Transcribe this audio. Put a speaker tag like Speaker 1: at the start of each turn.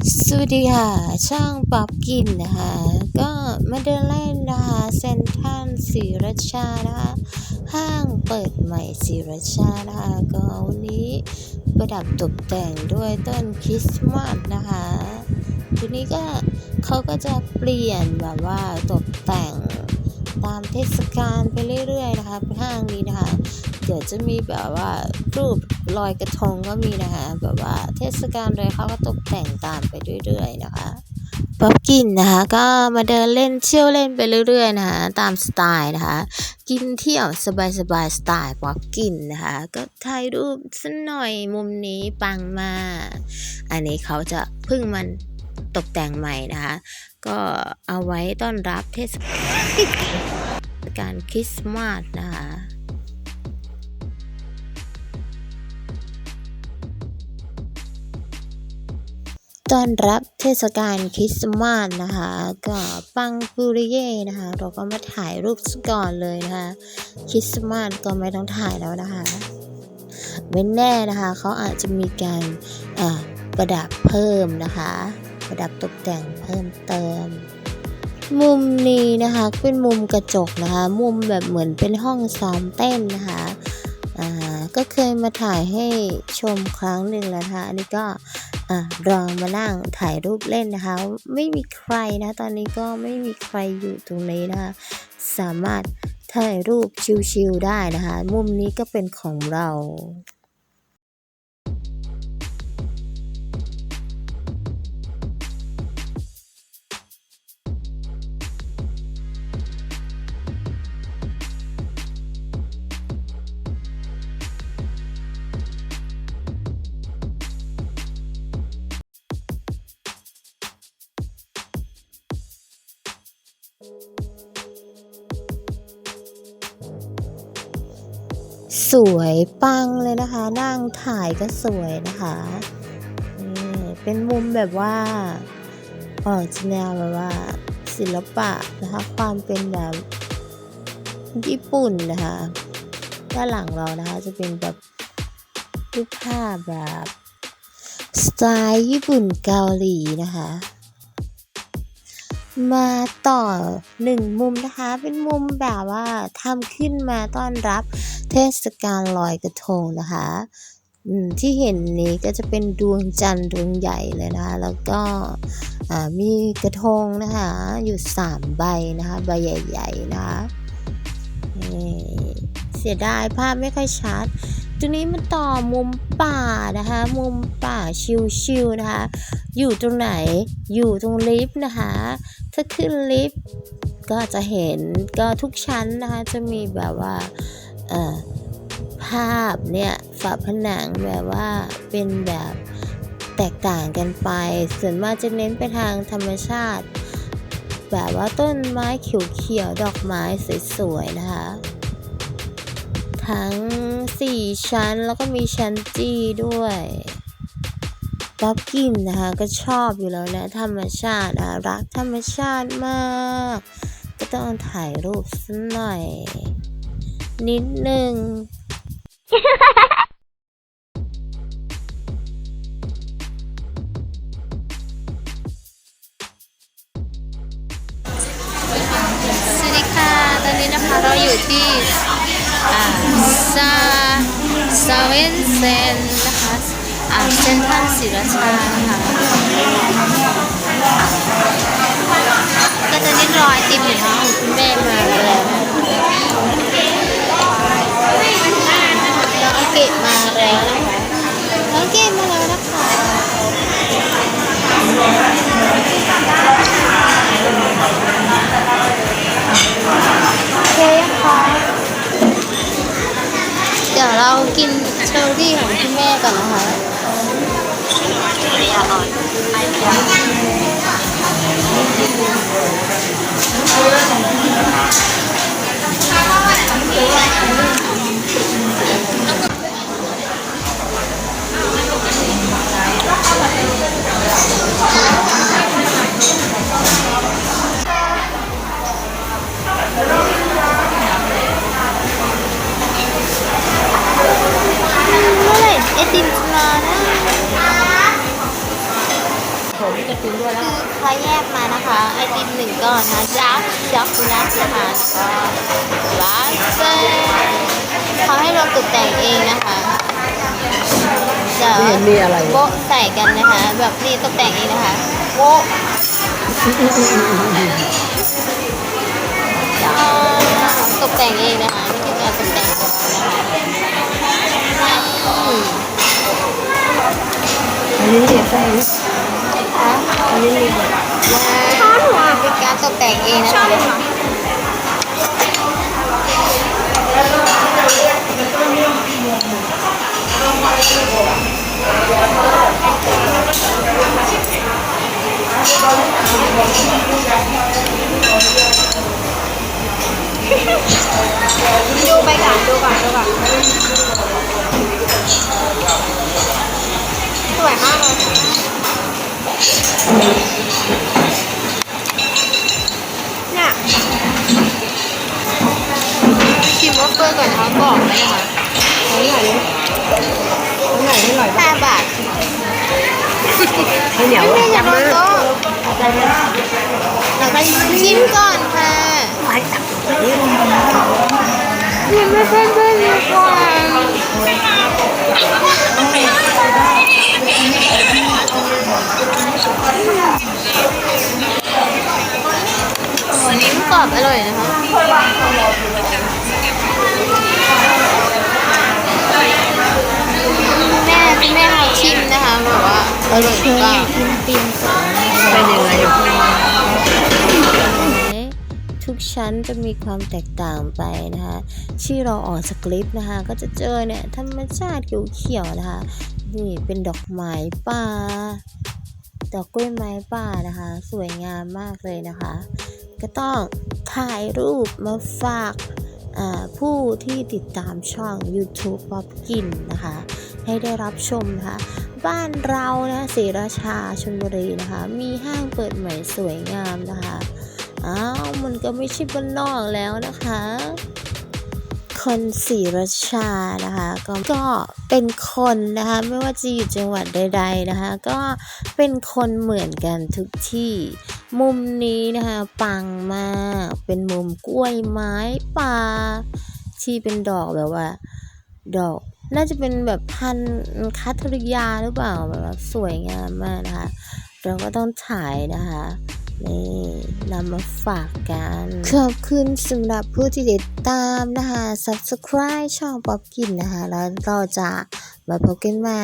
Speaker 1: สวัสดีค่ะ ช่างป๊อบกินนะคะ ก็มาเดินเล่นนะคะเซนทรันศรีราชานะคะ ห้างเปิดใหม่ศรีราชานะคะก็วันนี้ประดับตกแต่งด้วยต้นคริสต์มาสนะคะ ทีนี้ก็เขาก็จะเปลี่ยนแบบว่าตกแต่งตามเทศกาลไปเรื่อยๆนะคะห้างนี้นะคะ เดี๋ยวจะมีแบบว่ารูป ลอยกระทงก็มีนะคะ แบบว่าเทศกาลเลยเขาก็ตกแต่งตามไปเรื่อยๆนะคะป๊อบกินนะคะก็มาเดินเล่นเที่ยวเล่นไปเรื่อยๆนะคะตามสไตล์นะคะ กินเที่ยวสบายๆสไตล์ป๊อบกินนะคะก็ถ่ายรูปสักหน่อยมุมนี้ปังมากอันนี้เขาจะพิ่งมันตกแต่งใหม่นะคะ ก็เอาไว้ต้อนรับเทศกาลคริสต์มาสนะคะ ต้อนรับเทศกาลคริสต์มาสนะคะ ก็ปังปุริเย่นะคะ เราก็มาถ่ายรูปก่อนเลยนะคะคริสต์มาสก็ไม่ต้องถ่ายแล้วนะคะไม่แน่นะคะ เขาอาจจะมีการประดับเพิ่มนะคะ ประดับตกแต่งเพิ่มเติม มุมนี้นะคะเป็นมุมกระจกนะคะ มุมแบบเหมือนเป็นห้องซ้อมเต้นนะคะก็เคยมาถ่ายให้ชมครั้งหนึ่งแล้วนะคะ อันนี้ก็ อลองมานั่งถ่ายรูปเล่นนะคะ ไม่มีใครนะ ตอนนี้ก็ไม่มีใครอยู่ตรงนี้นะคะ สามารถถ่ายรูปชิลๆได้นะคะ มุมนี้ก็เป็นของเรา สวยปังเลยนะคะ นั่งถ่ายก็สวยนะคะนี่เป็นมุมแบบว่าออกแนวแบบว่าศิลปะนะคะ ความเป็นแบบญี่ปุ่นนะคะ ด้านหลังเรานะคะจะเป็นแบบรูปภาพแบบสไตล์ญี่ปุ่นเกาหลีนะคะ มาต่อหนึ่งมุมนะคะ เป็นมุมแบบว่าทำขึ้นมาต้อนรับ เทศกาลลอยกระทงนะคะที่เห็นนี้ก็จะเป็นดวงจันทร์ดวงใหญ่เลยนะคะ แล้วก็มีกระทงนะคะอยู่สามใบนะคะ ใบใหญ่ๆนะคะนี่เสียดายภาพไม่ค่อยชัดตรงนี้มาต่อมุมป่านะคะ มุมป่าชิวๆนะคะ อยู่ตรงไหนอยู่ตรงลิฟต์นะคะ ถ้าขึ้นลิฟต์ก็จะเห็นก็ทุกชั้นนะคะจะมีแบบว่า ภาพเนี่ยฝาผนังแบบว่าเป็นแบบแตกต่างกันไป ส่วนมากจะเน้นไปทางธรรมชาติ แบบว่าต้นไม้เขียวๆดอกไม้สวยๆนะคะ ทั้ง 4 ชั้นแล้วก็มีชั้นจีด้วยป๊อบกินนะคะก็ชอบอยู่แล้วนะธรรมชาติรักธรรมชาติมาก ก็ต้องถ่ายรูปสักหน่อย นิดนึงสวัสดีค่ะ ตอนนี้นะคะเราอยู่ที่อ่าซาซาเวนเซนนะคะอาเซนทรัลศรีราชานะคะก็จะนี่รอไอติมอยู่นะคุณแม่มา คือเขา
Speaker 2: แย
Speaker 1: กมานะคะ ไอติมหนึ่งก้อนนะคะจักช็อกโกแลตนะคะแล้วก็บาสเซเขาให้เราตกแต่งเองนะคะเดี๋ยว
Speaker 2: ไม่เห็นมีอะไร
Speaker 1: โบ๊ะใส่กันนะคะ แบบนี้ตกแต่งเองนะคะโบ๊ะอ่าตกแต่งเองนะคะนี่คือการตกแต่งของเรานะคะอืม
Speaker 2: อันนี้เนี่ยใช่
Speaker 1: อะ
Speaker 2: อันนี้เนี่ย
Speaker 1: ช้อนหัวเป็นการตกแต่งเองนะคะ
Speaker 3: ดูไปก่อนดูก่อนดูก่อนสวยมากเลย เนี่ย
Speaker 1: ชิมวอฟเฟิลก่อนนะคะกรอบไหมนะคะ
Speaker 2: อันไหนเนี่ยอันไหนไม่อร่อยบ้า
Speaker 1: ห้างบาท
Speaker 2: ข้าวเหนียว
Speaker 1: ไม่อย่า
Speaker 2: จับ
Speaker 1: โด
Speaker 2: มาน
Speaker 1: โต๊ะชิมก่อนค่ะ
Speaker 2: ไม้จับนี่
Speaker 1: ชิมไม่เพื่อนๆดีกว่า ชิมกรอบอร่อยนะคะแม่แม่เขาชิมนะคะบอกว่าอร่อยมาก
Speaker 2: เป็นยังไง
Speaker 1: ทุกชั้นจะมีความแตกต่างไปนะคะที่เราออกสคริปต์นะคะ ก็จะเจอเนี่ยธรรมชาติเขียวๆนะคะ นี่เป็นดอกไม้ป่า ดอกกล้วยไม้ป่านะคะ สวยงามมากเลยนะคะ ก็ต้องถ่ายรูปมาฝากผู้ที่ติดตามช่อง YouTube ป๊อปกินนะคะ ให้ได้รับชมนะคะ บ้านเรานะศรีราชาชลบุรีนะคะ มีห้างเปิดใหม่สวยงามนะคะ อ้าว มันก็ไม่ใช่บ้านนอกแล้วนะคะ คนศรีราชานะคะก็ก็เป็นคนนะคะไม่ว่าจะอยู่จังหวัดใด ๆนะคะ ก็เป็นคนเหมือนกันทุกที่ มุมนี้นะคะปังมากเป็นมุมกล้วยไม้ป่าที่เป็นดอกแบบว่า ดอกน่าจะเป็นแบบพันคัทริยาหรือเปล่าแบบว่าสวยงามมากนะคะ เราก็ต้องถ่ายนะคะ นี่นำมาฝากกัน ขอบคุณสำหรับผู้ที่ติดตามนะคะ subscribe ช่องป๊อปกินนะคะ แล้วเราจะมาพบกันใหม่